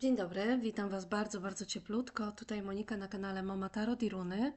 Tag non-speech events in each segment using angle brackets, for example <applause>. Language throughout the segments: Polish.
Dzień dobry, witam Was bardzo, bardzo cieplutko. Tutaj Monika na kanale Mama Tarot i Runy.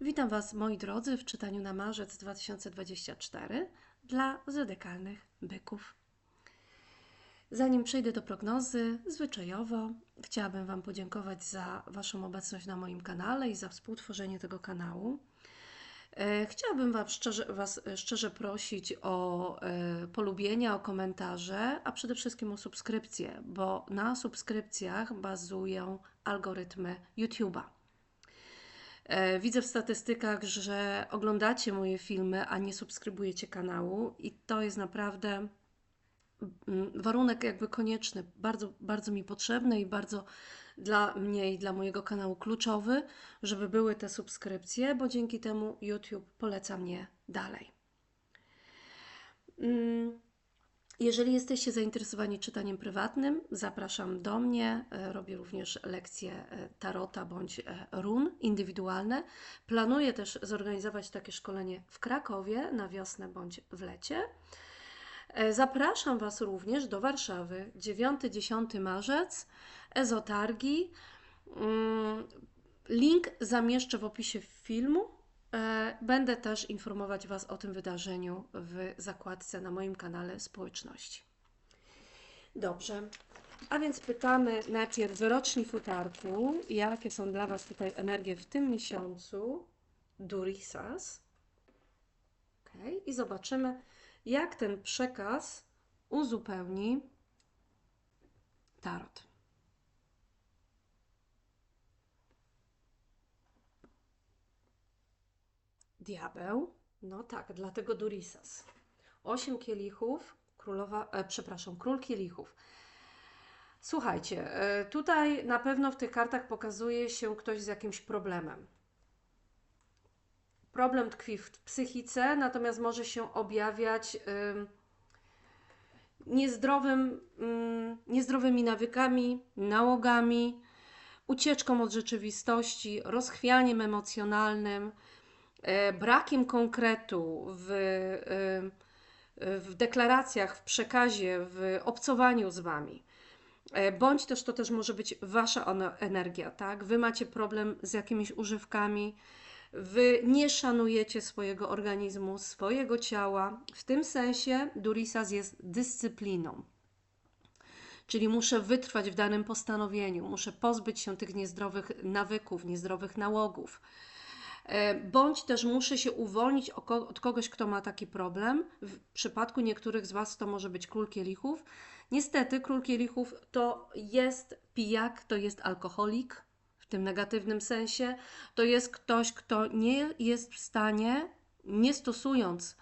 Witam Was, moi drodzy, w czytaniu na marzec 2024 dla zodekalnych byków. Zanim przejdę do prognozy, zwyczajowo chciałabym Wam podziękować za Waszą obecność na moim kanale i za współtworzenie tego kanału. E, chciałabym Was szczerze, was szczerze prosić o e, polubienia, o komentarze, a przede wszystkim o subskrypcje, bo na subskrypcjach bazują algorytmy YouTube'a. E, widzę w statystykach, że oglądacie moje filmy, a nie subskrybujecie kanału, i to jest naprawdę mm, warunek jakby konieczny, bardzo, bardzo mi potrzebny i bardzo dla mnie i dla mojego kanału kluczowy, żeby były te subskrypcje, bo dzięki temu YouTube poleca mnie dalej. Mm, jeżeli jesteście zainteresowani czytaniem prywatnym, zapraszam do mnie. E, robię również lekcje e, tarota bądź e, run indywidualne. Planuję też zorganizować takie szkolenie w Krakowie na wiosnę bądź w lecie. Zapraszam Was również do Warszawy 9-10 marzec ezotargi. Mm, link zamieszczę w opisie filmu. E, będę też informować Was o tym wydarzeniu w zakładce na moim kanale społeczności. Dobrze, a więc pytamy najpierw wyroczni futarku, jakie są dla Was tutaj energie w tym miesiącu. Durisas. Okay. I zobaczymy, jak ten przekaz uzupełni tarot. Diabeł. No tak, dlatego Durisas. Osiem kielichów, królowa, e, przepraszam, król kielichów. Słuchajcie, e, tutaj na pewno w tych kartach pokazuje się ktoś z jakimś problemem. Problem tkwi w psychice, natomiast może się objawiać niezdrowym, niezdrowymi nawykami, nałogami, ucieczką od rzeczywistości, rozchwianiem emocjonalnym E, brakiem konkretu w, e, w deklaracjach, w przekazie, w obcowaniu z Wami. E, bądź też to też może być Wasza energia, tak? Wy macie problem z jakimiś używkami, Wy nie szanujecie swojego organizmu, swojego ciała. W tym sensie Durisas jest dyscypliną. Czyli muszę wytrwać w danym postanowieniu, muszę pozbyć się tych niezdrowych nawyków, niezdrowych nałogów E, bądź też muszę się uwolnić od kogoś, kto ma taki problem. W przypadku niektórych z Was to może być król kielichów. Niestety, król kielichów to jest pijak, to jest alkoholik w tym negatywnym sensie. To jest ktoś, kto nie jest w stanie, nie stosując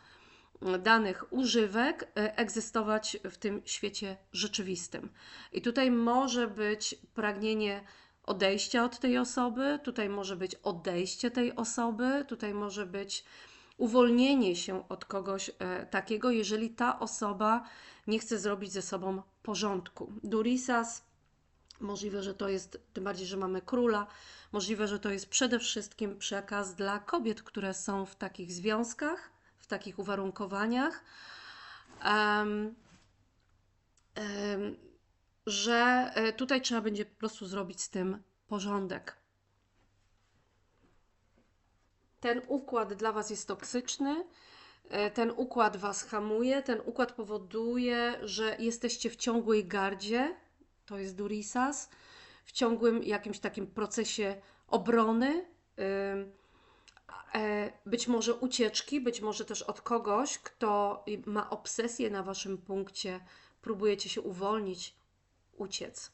danych używek, e, egzystować w tym świecie rzeczywistym. I tutaj może być pragnienie odejścia od tej osoby, tutaj może być odejście tej osoby, tutaj może być uwolnienie się od kogoś e, takiego, jeżeli ta osoba nie chce zrobić ze sobą porządku. Durisas, możliwe, że to jest, tym bardziej, że mamy króla, możliwe, że to jest przede wszystkim przekaz dla kobiet, które są w takich związkach, w takich uwarunkowaniach. Um, um, że e, tutaj trzeba będzie po prostu zrobić z tym porządek. Ten układ dla Was jest toksyczny, e, ten układ Was hamuje, ten układ powoduje, że jesteście w ciągłej gardzie, to jest Durisas, w ciągłym jakimś takim procesie obrony, e, być może ucieczki, być może też od kogoś, kto ma obsesję na Waszym punkcie, próbujecie się uwolnić uciec.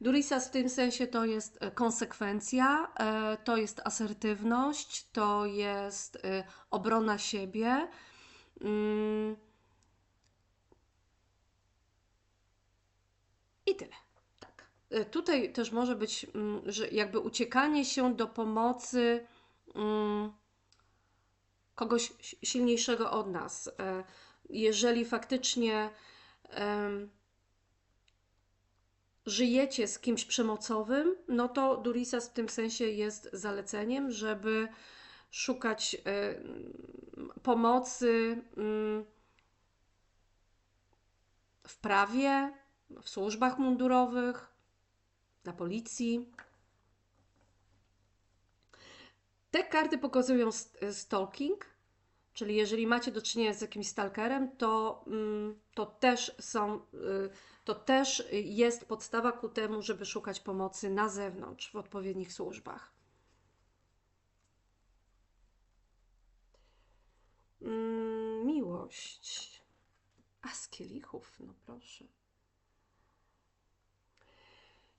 Durisas w tym sensie to jest e, konsekwencja, e, to jest asertywność, to jest obrona siebie. Mm. I tyle. Tak. Tutaj też może być, mm, że jakby uciekanie się do pomocy mm, kogoś silniejszego od nas jeżeli faktycznie żyjecie z kimś przemocowym, no to Durisas w tym sensie jest zaleceniem, żeby szukać y, pomocy. Y, w prawie, w służbach mundurowych, na policji. Te karty pokazują stalking, czyli jeżeli macie do czynienia z jakimś stalkerem, to, mm, to też są, y, to też jest podstawa ku temu, żeby szukać pomocy na zewnątrz, w odpowiednich służbach. Mm, miłość. A z kielichów, no proszę.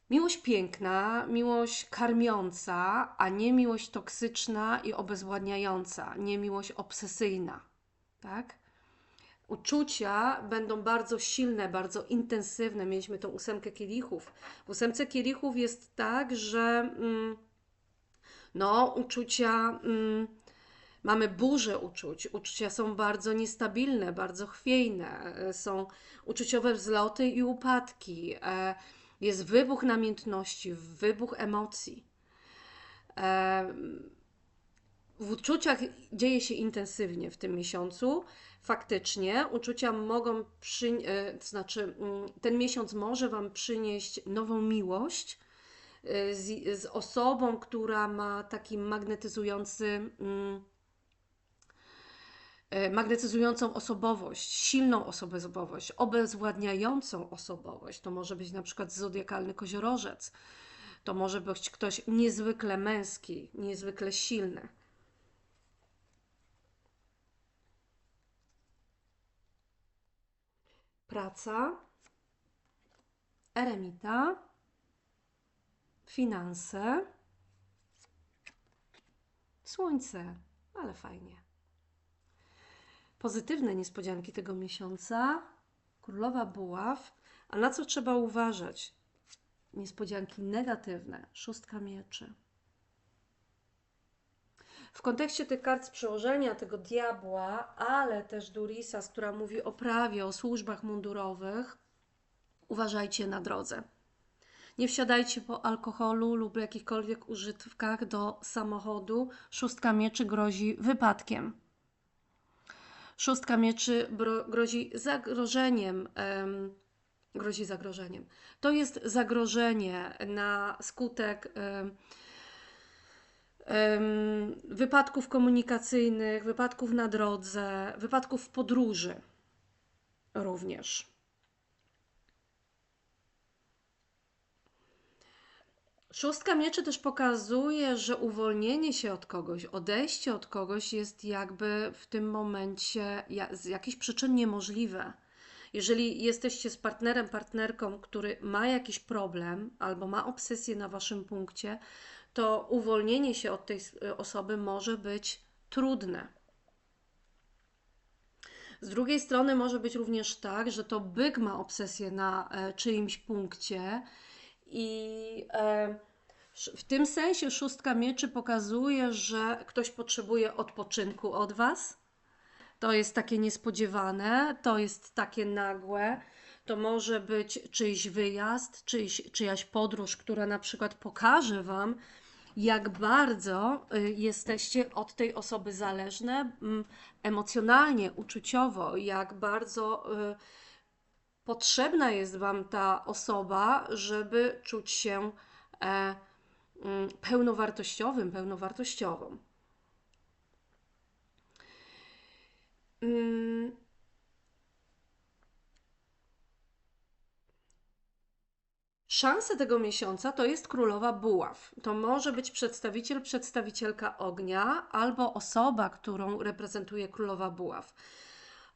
Miłość piękna, miłość karmiąca, a nie miłość toksyczna i obezwładniająca, nie miłość obsesyjna, tak? Uczucia będą bardzo silne, bardzo intensywne. Mieliśmy tą ósemkę kielichów. W ósemce kielichów jest tak, że mm, no, uczucia. Mm, mamy burzę uczuć. Uczucia są bardzo niestabilne, bardzo chwiejne. Są uczuciowe wzloty i upadki. E, jest wybuch namiętności, wybuch emocji. W uczuciach dzieje się intensywnie w tym miesiącu. Faktycznie uczucia mogą przynieść, znaczy mm, ten miesiąc może Wam przynieść nową miłość e, z, z osobą, która ma taki magnetyzujący mm, magnetyzującą osobowość, silną osobowość, obezwładniającą osobowość. To może być na przykład zodiakalny koziorożec. To może być ktoś niezwykle męski, niezwykle silny. Praca, eremita, finanse, słońce, ale fajnie. Pozytywne niespodzianki tego miesiąca. Królowa buław. A na co trzeba uważać? Niespodzianki negatywne. Szóstka mieczy. W kontekście tych kart z przełożenia, tego diabła, ale też Durisas, która mówi o prawie, o służbach mundurowych, uważajcie na drodze. Nie wsiadajcie po alkoholu lub jakichkolwiek użytkach do samochodu. Szóstka mieczy grozi wypadkiem. Szóstka mieczy grozi zagrożeniem. Grozi zagrożeniem. To jest zagrożenie na skutek wypadków komunikacyjnych, wypadków na drodze, wypadków w podróży również. Szóstka mieczy też pokazuje, że uwolnienie się od kogoś, odejście od kogoś jest jakby w tym momencie z jakichś przyczyn niemożliwe. Jeżeli jesteście z partnerem, partnerką, który ma jakiś problem albo ma obsesję na waszym punkcie, to uwolnienie się od tej osoby może być trudne. Z drugiej strony może być również tak, że to byk ma obsesję na e, czyimś punkcie i e, w tym sensie szóstka mieczy pokazuje, że ktoś potrzebuje odpoczynku od Was. To jest takie niespodziewane, to jest takie nagłe. To może być czyjś wyjazd, czyjś, czyjaś podróż, która na przykład pokaże Wam, jak bardzo y, jesteście od tej osoby zależne emocjonalnie, uczuciowo, jak bardzo y, potrzebna jest Wam ta osoba, żeby czuć się e, mm, pełnowartościowym, pełnowartościową. Mm. Szanse tego miesiąca to jest królowa buław. To może być przedstawiciel, przedstawicielka ognia albo osoba, którą reprezentuje królowa buław.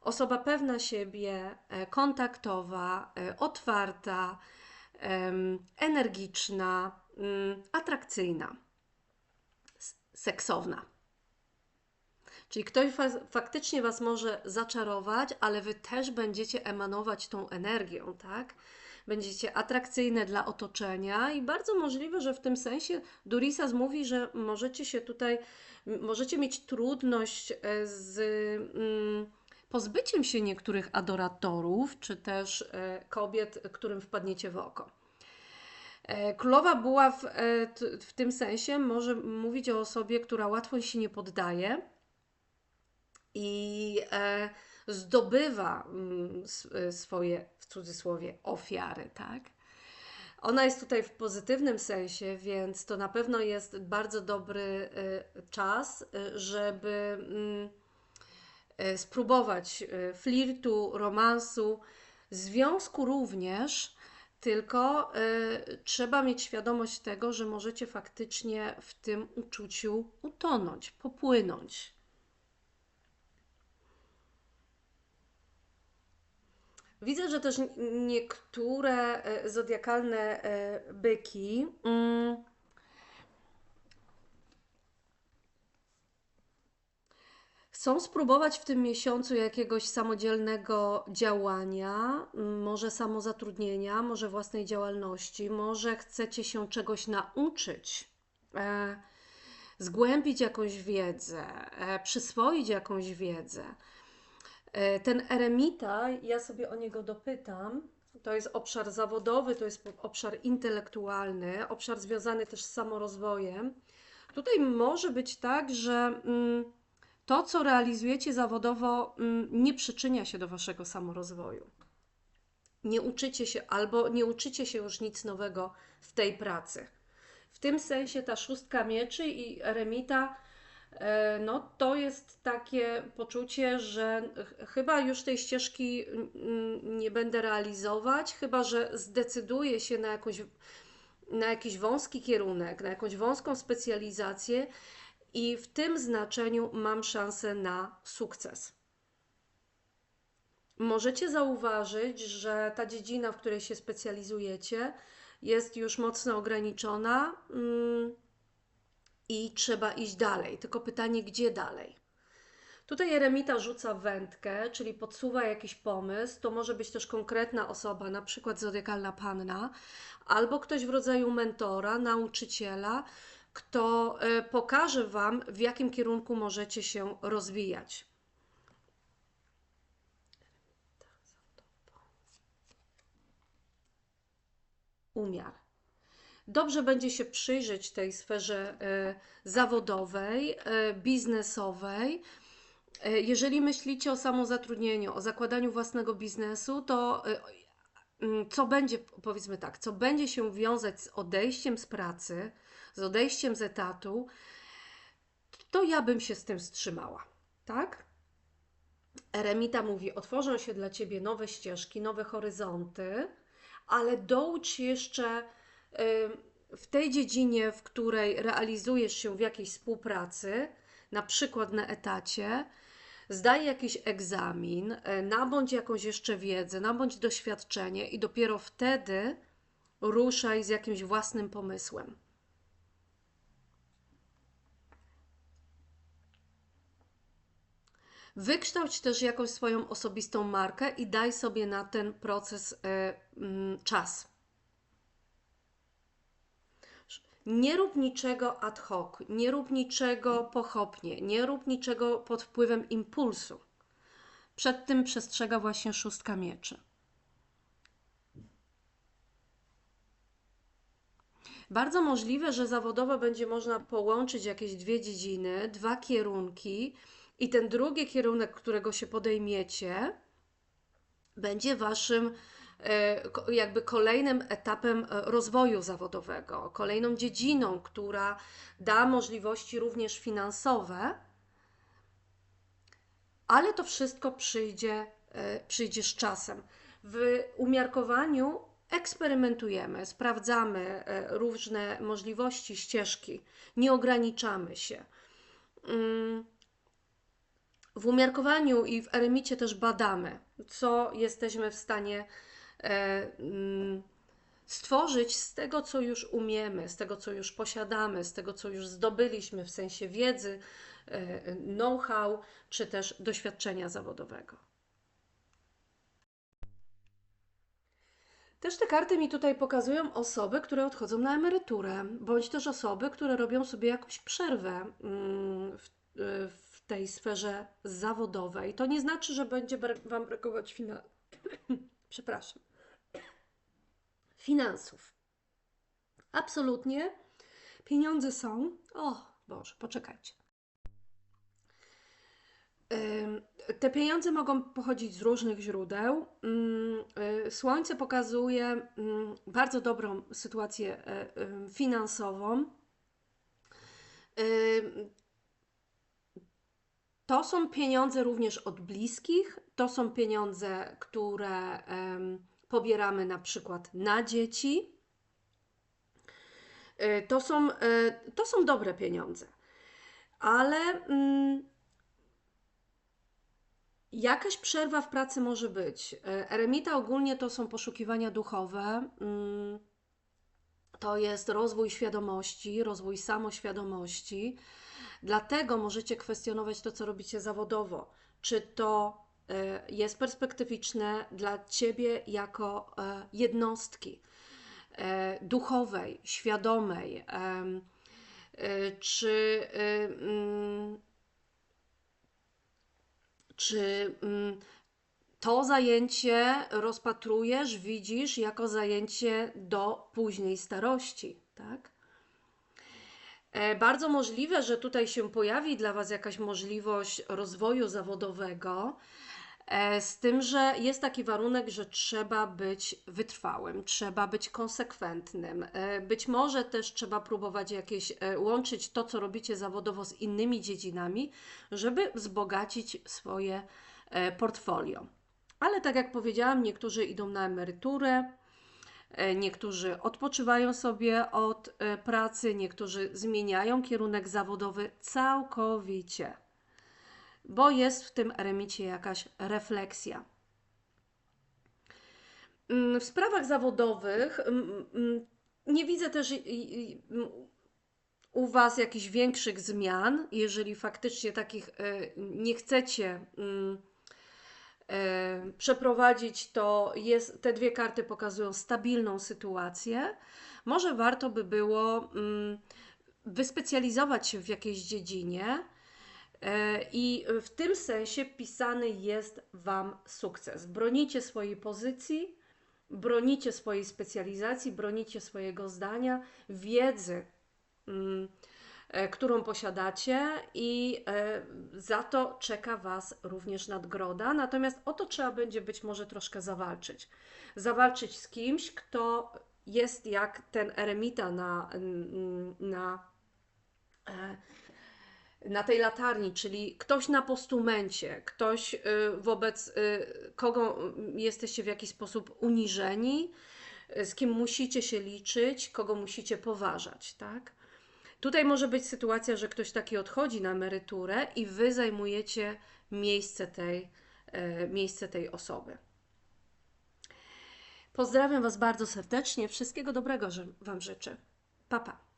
Osoba pewna siebie, e, kontaktowa, e, otwarta, energiczna, mm, atrakcyjna, seksowna. Czyli ktoś faktycznie Was może zaczarować, ale Wy też będziecie emanować tą energią, tak? Będziecie atrakcyjne dla otoczenia i bardzo możliwe, że w tym sensie Durisas mówi, że możecie się tutaj, możecie mieć trudność e, z. Mm, pozbyciem się niektórych adoratorów, czy też e, kobiet, którym wpadniecie w oko. E, królowa Buław w tym sensie może mówić o osobie, która łatwo się nie poddaje i e, zdobywa mm, swoje, w cudzysłowie, ofiary, tak? Ona jest tutaj w pozytywnym sensie, więc to na pewno jest bardzo dobry czas, żeby mm, spróbować y, flirtu, romansu, związku również, tylko y, trzeba mieć świadomość tego, że możecie faktycznie w tym uczuciu utonąć, popłynąć. Widzę, że też niektóre e, zodiakalne e, byki. Mm, chcą spróbować w tym miesiącu jakiegoś samodzielnego działania, może samozatrudnienia, może własnej działalności, może chcecie się czegoś nauczyć, e, zgłębić jakąś wiedzę, e, przyswoić jakąś wiedzę. E, Ten eremita, ja sobie o niego dopytam. To jest obszar zawodowy, to jest obszar intelektualny, obszar związany też z samorozwojem. Tutaj może być tak, że mm, to, co realizujecie zawodowo, mm, nie przyczynia się do waszego samorozwoju. Nie uczycie się albo nie uczycie się już nic nowego w tej pracy. W tym sensie ta szóstka mieczy i eremita E, No, to jest takie poczucie, że ch- chyba już tej ścieżki mm, nie będę realizować, chyba że zdecyduję się na jakąś, na jakiś wąski kierunek, na jakąś wąską specjalizację i w tym znaczeniu mam szansę na sukces. Możecie zauważyć, że ta dziedzina, w której się specjalizujecie, jest już mocno ograniczona. mm, i trzeba iść dalej. Tylko pytanie, gdzie dalej? Tutaj eremita rzuca wędkę, czyli podsuwa jakiś pomysł. To może być też konkretna osoba, na przykład zodiakalna panna, albo ktoś w rodzaju mentora, nauczyciela, kto e, pokaże Wam, w jakim kierunku możecie się rozwijać. Umiar. Dobrze będzie się przyjrzeć tej sferze e, zawodowej, e, biznesowej. Jeżeli myślicie o samozatrudnieniu, o zakładaniu własnego biznesu, to mm, co będzie, powiedzmy tak, co będzie się wiązać z odejściem z pracy, z odejściem z etatu, to ja bym się z tym wstrzymała, tak? Eremita mówi: otworzą się dla ciebie nowe ścieżki, nowe horyzonty, ale doucz jeszcze y, w tej dziedzinie, w której realizujesz się w jakiejś współpracy, na przykład na etacie, zdaj jakiś egzamin, y, nabądź jakąś jeszcze wiedzę, nabądź doświadczenie i dopiero wtedy ruszaj z jakimś własnym pomysłem. Wykształć też jakąś swoją osobistą markę i daj sobie na ten proces y, mm, czas. Nie rób niczego ad hoc, nie rób niczego pochopnie, nie rób niczego pod wpływem impulsu. Przed tym przestrzega właśnie szóstka mieczy. Bardzo możliwe, że zawodowo będzie można połączyć jakieś dwie dziedziny, dwa kierunki, i ten drugi kierunek, którego się podejmiecie, będzie waszym e, jakby kolejnym etapem e, rozwoju zawodowego, kolejną dziedziną, która da możliwości również finansowe, ale to wszystko przyjdzie, e, przyjdzie z czasem. W umiarkowaniu eksperymentujemy, sprawdzamy różne możliwości, ścieżki, nie ograniczamy się. W umiarkowaniu i w eremicie też badamy, co jesteśmy w stanie e, mm, stworzyć z tego, co już umiemy, z tego, co już posiadamy, z tego, co już zdobyliśmy w sensie wiedzy, e, know-how, czy też doświadczenia zawodowego. Też te karty mi tutaj pokazują osoby, które odchodzą na emeryturę, bądź też osoby, które robią sobie jakąś przerwę mm, w, w tej sferze zawodowej. To nie znaczy, że będzie Wam brakować fina... <clears throat> Przepraszam. <clears throat> finansów. Absolutnie. Pieniądze są. O Boże, poczekajcie. Te pieniądze mogą pochodzić z różnych źródeł. Ym, y, Słońce pokazuje ym, bardzo dobrą sytuację e, finansową. To są pieniądze również od bliskich. To są pieniądze, które pobieramy na przykład na dzieci. Y, To są, y, to są dobre pieniądze, ale mm, jakaś przerwa w pracy może być. Y, Eremita ogólnie to są poszukiwania duchowe. mm, To jest rozwój świadomości, rozwój samoświadomości. Dlatego możecie kwestionować to, co robicie zawodowo. Czy to y, jest perspektywiczne dla ciebie jako e, jednostki e, duchowej, świadomej? e, Czy, mm, czy mm, to zajęcie rozpatrujesz, widzisz jako zajęcie do późnej starości, tak? E, Bardzo możliwe, że tutaj się pojawi dla Was jakaś możliwość rozwoju zawodowego, e, z tym, że jest taki warunek, że trzeba być wytrwałym, trzeba być konsekwentnym. E, Być może też trzeba próbować jakieś łączyć to, co robicie zawodowo z innymi dziedzinami, żeby wzbogacić swoje portfolio. Ale tak jak powiedziałam, niektórzy idą na emeryturę, niektórzy odpoczywają sobie od e, pracy, niektórzy zmieniają kierunek zawodowy całkowicie, bo jest w tym eremicie jakaś refleksja. Mm, W sprawach zawodowych mm, mm, nie widzę też u Was jakichś większych zmian, jeżeli faktycznie takich e, nie chcecie e, przeprowadzić, to jest, te dwie karty pokazują stabilną sytuację. Może warto by było mm, wyspecjalizować się w jakiejś dziedzinie. e, I w tym sensie pisany jest Wam sukces. Bronicie swojej pozycji, bronicie swojej specjalizacji, bronicie swojego zdania, wiedzy, mm, e, którą posiadacie, i e, za to czeka Was również nagroda. Natomiast o to trzeba będzie być może troszkę zawalczyć. Zawalczyć z kimś, kto jest jak ten eremita na, na, e, na tej latarni, czyli ktoś na postumencie, ktoś y, wobec y, kogo jesteście w jakiś sposób uniżeni, z kim musicie się liczyć, kogo musicie poważać, tak? Tutaj może być sytuacja, że ktoś taki odchodzi na emeryturę i wy zajmujecie miejsce tej, e, miejsce tej osoby. Pozdrawiam Was bardzo serdecznie. Wszystkiego dobrego Wam życzę. Pa, pa.